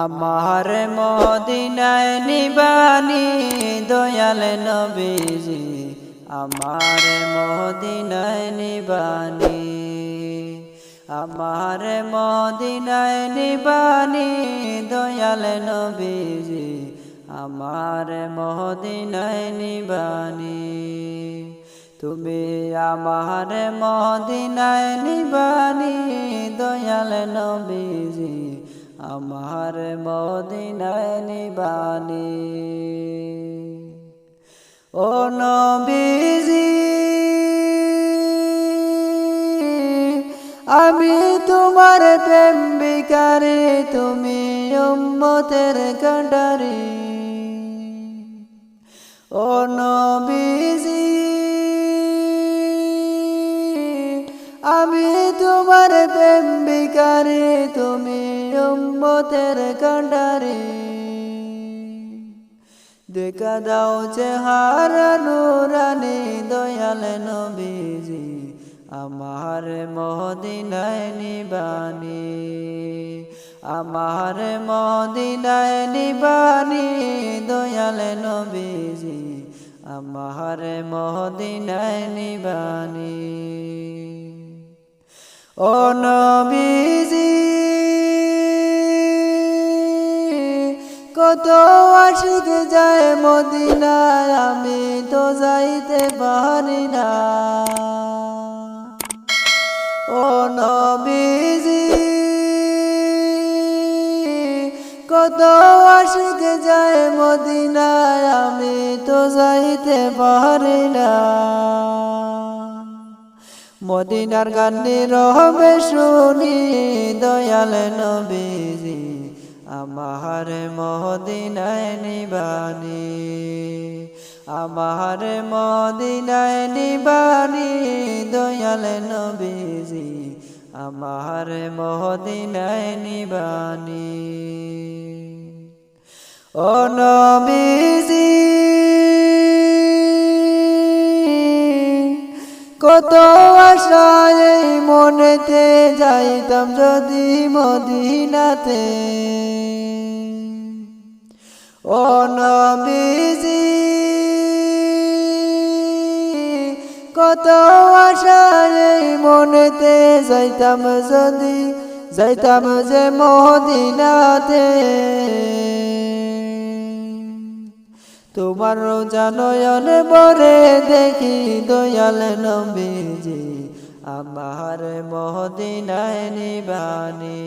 আমার মদিনায় নিবানি দয়াল নবীজি, আমার মদিনায় নিবানি, আমার মদিনায় নিবানি দয়াল নবীজি, আমার মদিনায় নিবানি। তুমি আমার মদিনায় নিবানি দয়াল নবীজি আমার মদিনায় নিবানি। ও নবীজি আমি তোমার প্রেম বিকারে তুমি উম্মতের কান্ডারি। ও আমি তোমার প্রেম বিকারে তুমি উম্মতের কান্ডারি দেখা দাও চেহারা নুরানি, দয়াল নবীজি, আমার মদিনায় নিবানি। আমার মদিনায় নিবানি, দয়াল নবীজি, আমার মদিনায় নিবানি। ও নবীজি, কত আশিক যায় মদিনায়, আমি তো যাইতে পারি না। ও নবীজি, কত আশিক যায় মদিনায়, আমি তো যাইতে পারি না। মদিনার গানে রহবে শুনি, দয়াল নবীজি, আমার মদিনায় নিবানি, আমার মদিনায় নিবানি, দয়াল নবীজি, আমার মদিনায় নিবানি। ও নবীজি কত আশায় মনেতে যাইতাম যদি মদিনাতে। ও নবীজি, কত আশায় মনেতে যাইতাম যদি, যাইতাম যে মদিনাতে। তোমার জানয়ন বরে দেখি দয়াল নবীজি, আমার মদিনায় নিবানি,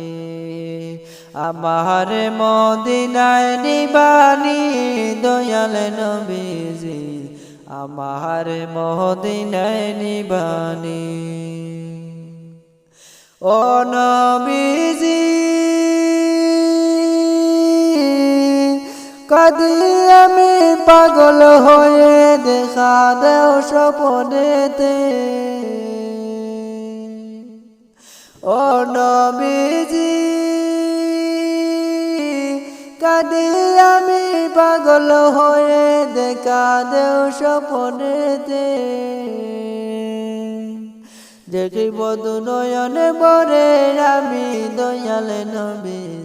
আমার মদিনায় নিবানি দয়াল নবীজি, আমার মদিনায় নিবানি। ও নবীজি, কদি আমি পাগল হয়ে দেখা দেও স্বপনেতে। ও নবীজি, কাদি আমি পাগল হয়ে দেখা দেও স্বপনেতে। দেখিব নয়নে বরে আমি দয়াল নবীজি।